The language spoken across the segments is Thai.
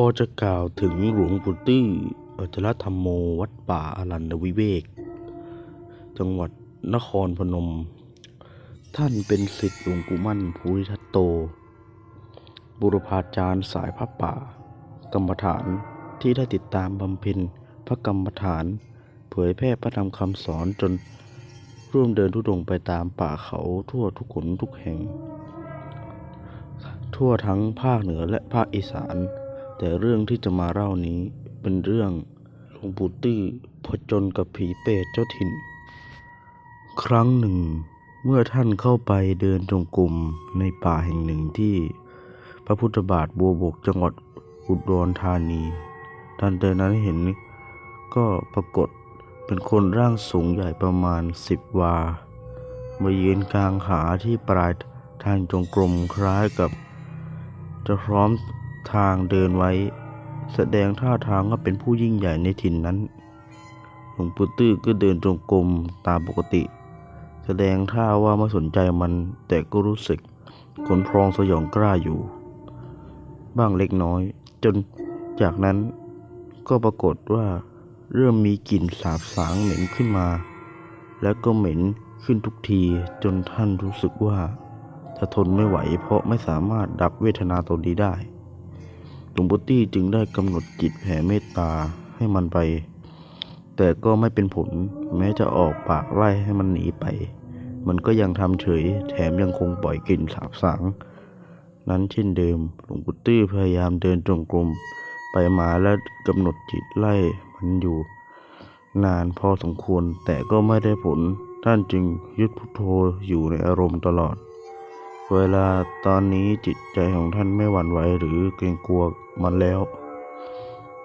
อจะกล่าวถึงหลวงปู่ตื้ออัจฉรธรรมโมวัดป่าอรันวิเวก จังหวัดนครพนม ท่านเป็นศิษย์หลวงปู่มั่นภูริทัตโต บุรพาจารย์สายพระป่า กรรมฐานที่ได้ติดตามบำเพ็ญพระกรรมฐาน เผยแพร่พระธรรมคำสอนจนร่วมเดินทุดงค์ไปตามป่าเขาทั่วทุกขนทุกแห่ง ทั่วทั้งภาคเหนือและภาคอีสาน แต่เรื่องที่จะมาเล่านี้เป็นเรื่องหลวงปู่ตื้อผจญกับผีเปรตเจ้าถิ่น ครั้งหนึ่ง เมื่อท่านเข้าไปเดินจงกรมในป่าแห่งหนึ่งที่ พระพุทธบาทบัวบกจังหวัดอุดรธานี ท่านเดินนั้นเห็นก็ปรากฏเป็นคนร่างสูงใหญ่ประมาณสิบวา มายืนกลางขาที่ปลายทางจงกรมคล้ายกับ จะพร้อม ทางเดินไว้ แสดงท่าทางว่าเป็นผู้ยิ่งใหญ่ในถิ่นนั้น หลวงปู่ตื้อก็เดินจงกรมตามปกติ แสดงท่าว่าไม่สนใจมัน แต่ก็รู้สึกขนพรองสยองกล้าอยู่ บ้างเล็กน้อย จนจากนั้นก็ปรากฏว่าเริ่มมีกลิ่นสาบสางเหม็นขึ้นมา แล้วก็เหม็นขึ้นทุกทีจนท่านรู้สึกว่าถ้าทนไม่ไหวเพราะไม่สามารถดับเวทนาตนนี้ได้ หลวงปู่ตี้จึงได้กำหนดจิตแผ่เมตตาให้มันไป แต่ก็ไม่เป็นผลแม้จะออกปากไล่ให้มันหนีไป มันก็ยังทำเฉย แถมยังคงปล่อยกลิ่นสาบสางนั้นเช่นเดิมหลวงปู่ตี้พยายามเดินจงกรมไปมาและกำหนดจิตไล่มันอยู่ นานพอสมควรแต่ก็ไม่ได้ผลท่านจึงยึดพุทโธอยู่ในอารมณ์ตลอด เวลาตอนนี้จิตใจของท่านไม่หวั่นไหวหรือเกรงกลัวมันแล้ว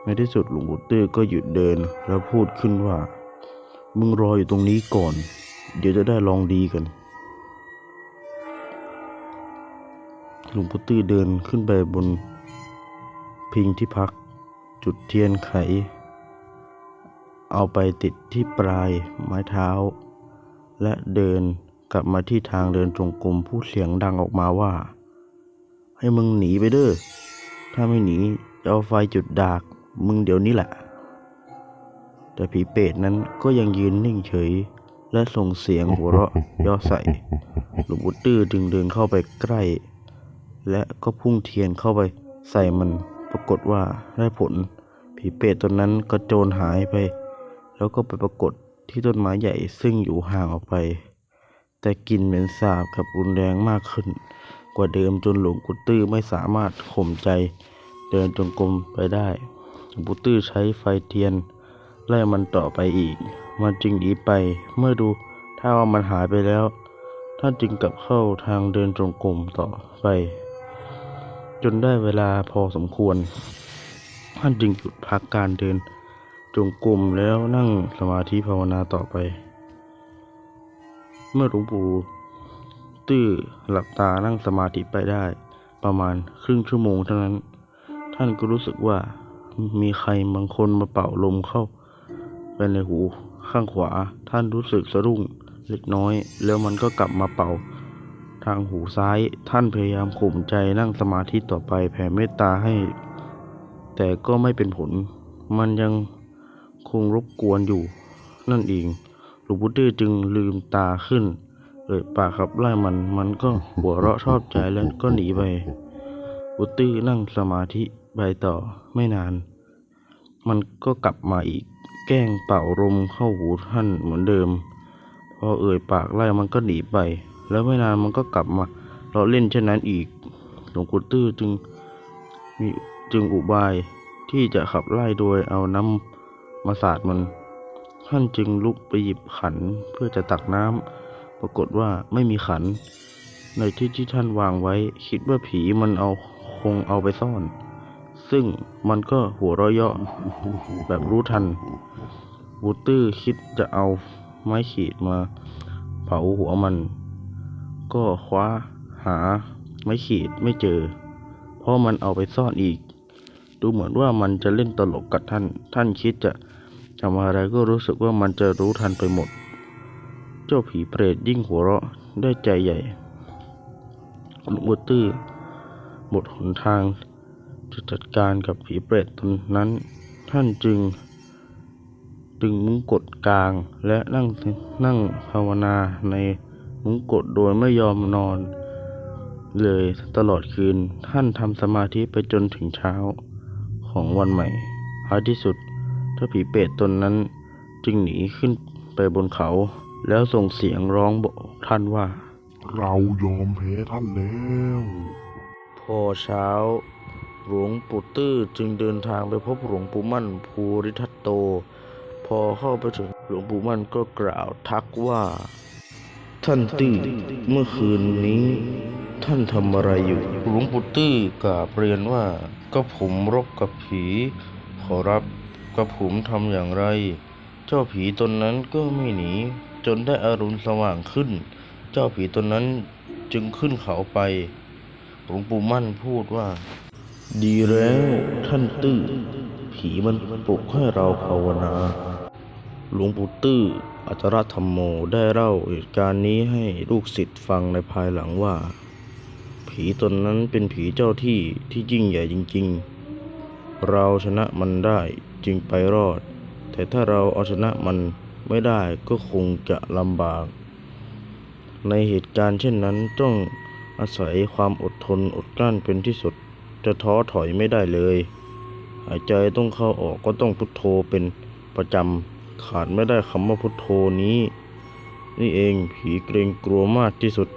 ในที่สุดหลวงปู่ตื้อก็หยุดเดินแล้วพูดขึ้นว่า มึงรออยู่ตรงนี้ก่อน เดี๋ยวจะได้ลองดีกัน หลวงปู่ตื้อเดินขึ้นไปบน พิงที่พัก จุดเทียนไข เอาไปติดที่ปลายไม้เท้า และเดิน กลับมาที่ทางเดินจงกรมพูดเสียงดังออกมาว่า ให้มึงหนีไปเด้อ ถ้าไม่หนีจะเอาไฟจุดดาก มึงเดี๋ยวนี้แหละ แต่ผีเปรตนั้นก็ยังยืนนิ่งเฉย และส่งเสียงหัวเราะย่อใส่หลวงปู่ตื้อจึงเดินเข้าไปใกล้ และก็พุ่งเทียนเข้าไปใส่มันปรากฏว่าได้ผล ผีเปรตตนนั้นก็โจรหายไป แล้วก็ไปปรากฏที่ต้นไม้ใหญ่ซึ่งอยู่ห่างออกไป แต่กลิ่นเหม็นสาบกับรุนแรงมากขึ้น กว่าเดิมจนหลวงปู่ตื้อไม่สามารถข่มใจเดินจงกรมไปได้หลวงปู่ตื้อใช้ไฟเทียนไล่มันต่อไปอีก มันจึงหนีไปเมื่อดูถ้าว่ามันหายไปแล้ว ท่านจึงกลับเข้าทางเดินจงกรมต่อไป จนได้เวลาพอสมควร ท่านจึงหยุดพักการเดินจงกรมแล้วนั่งสมาธิภาวนาต่อไป เมื่อหลวงปู่ตื้อหลับตานั่งสมาธิไปได้ ประมาณครึ่งชั่วโมงเท่านั้น ท่านก็รู้สึกว่ามีใครบางคนมาเป่าลมเข้าไปในหูข้างขวา ท่านรู้สึกสะดุ้งเล็กน้อย แล้วมันก็กลับมาเป่า ทางหูซ้าย ท่านพยายามข่มใจนั่งสมาธิต่อไปแผ่เมตตาให้ แต่ก็ไม่เป็นผล มันยังคงรบกวนอยู่นั่นเอง ลวงปู่ตื้อจึงลืมตาขึ้น เอ่ยปากขับไล่มัน มันก็หัวเราะชอบใจแล้วก็หนีไปบุตตื้อนั่งสมาธิไปต่อไม่นาน มันก็กลับมาอีก แกล้งเป่าลมเข้าหูท่านเหมือนเดิม พอเอ่ยปากไล่มันก็หนีไป แล้วไม่นานมันก็กลับมาเราเล่นเช่นนั้นอีก หลวงปู่ตื้อจึงมีจึงอุบายที่จะขับไล่โดยเอาน้ำมาสาดมัน ท่านจึงลุกไปหยิบขันเพื่อจะตักน้ำปรากฏว่าไม่มีขัน ในที่ที่ท่านวางไว้ คิดว่าผีมันเอาคงเอาไปซ่อน ซึ่งมันก็หัวเราะเยาะแบบรู้ทัน บูตื้อคิดจะเอาไม้ขีดมา เผาหัวมัน ก็คว้าหาไม้ขีดไม่เจอ เพราะมันเอาไปซ่อนอีก ดูเหมือนว่ามันจะเล่นตลกกับท่าน ท่านคิดจะ ทำอะไรก็รู้สึกว่ามันจะรู้ทันไปหมด เจ้าผีเปรตยิ่งหัวเราะได้ใจใหญ่หลวงปู่ตื้อหมดหนทางจะจัดการกับผีเปรตตนนั้น ท่านจึงดึงมุ้งกดกลางและนั่งนั่งภาวนาในมุ้งกดโดยไม่ยอมนอน เลยตลอดคืนท่านทำสมาธิไปจนถึงเช้าของวันใหม่ท้ายที่สุด ถ้าผีเปรตตนนั้นจึงหนีขึ้นไปบนเขา แล้วส่งเสียงร้องบอกท่านว่า เรายอมแพ้ท่านแล้ว พอเช้า หลวงปู่ตื้อจึงเดินทางไปพบหลวงปู่มั่นภูริทัตโต พอเข้าไปถึงหลวงปู่มั่นก็กล่าวทักว่า ท่านตื้อเมื่อคืนนี้ท่านทำอะไรอยู่หลวงปู่ตื้อกราบเรียนว่าก็ผมรบกับผี ขอรับ กับผมทำอย่างไร เจ้าผีตนนั้นก็ไม่หนี จนได้อรุณสว่างขึ้น เจ้าผีตนนั้นจึงขึ้นเขาไปหลวงปู่มั่นพูดว่า ดีแล้วท่านตื้อผีมันปลุกให้เราภาวนา หลวงปู่ตื้ออัจรธรรมโมได้เล่าเหตุการณ์นี้ให้ลูกศิษย์ฟังในภายหลังว่า ผีตนนั้นเป็นผีเจ้าที่ที่ยิ่งใหญ่จริง ๆ เราชนะมันได้จึงไปรอด แต่ถ้าเราเอาชนะมันไม่ได้ก็คงจะลำบาก ในเหตุการณ์เช่นนั้นต้องอาศัยความอดทนอดกลั้นเป็นที่สุด จะท้อถอยไม่ได้เลย หายใจต้องเข้าออกก็ต้องพุทโธเป็นประจำขาดไม่ได้คำว่าพุทโธนี้ นี่เองผีเกรงกลัวมากที่สุด